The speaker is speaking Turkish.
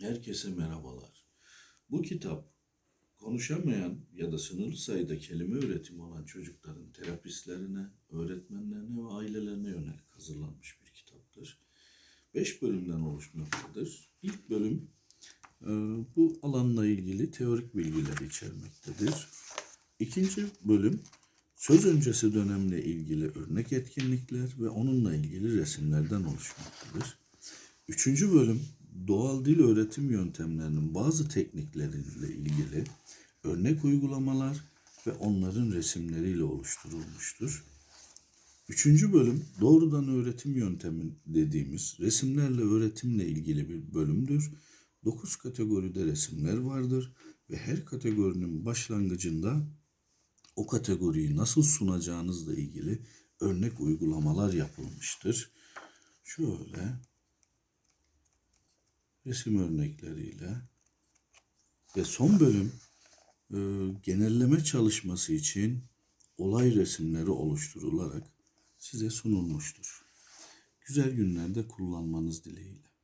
Herkese merhabalar. Bu kitap konuşamayan ya da sınırlı sayıda kelime üretimi olan çocukların terapistlerine, öğretmenlerine ve ailelerine yönelik hazırlanmış bir kitaptır. Beş bölümden oluşmaktadır. İlk bölüm e, bu alanla ilgili teorik bilgileri içermektedir. İkinci bölüm söz öncesi dönemle ilgili örnek etkinlikler ve onunla ilgili resimlerden oluşmaktadır. Üçüncü bölüm doğal dil öğretim yöntemlerinin bazı teknikleriyle ilgili örnek uygulamalar ve onların resimleriyle oluşturulmuştur. Üçüncü bölüm doğrudan öğretim yöntemi dediğimiz resimlerle öğretimle ilgili bir bölümdür. Dokuz kategoride resimler vardır ve her kategorinin başlangıcında o kategoriyi nasıl sunacağınızla ilgili örnek uygulamalar yapılmıştır. Şöyle resim örnekleriyle ve son bölüm e, genelleme çalışması için olay resimleri oluşturularak size sunulmuştur. Güzel günlerde kullanmanız dileğiyle.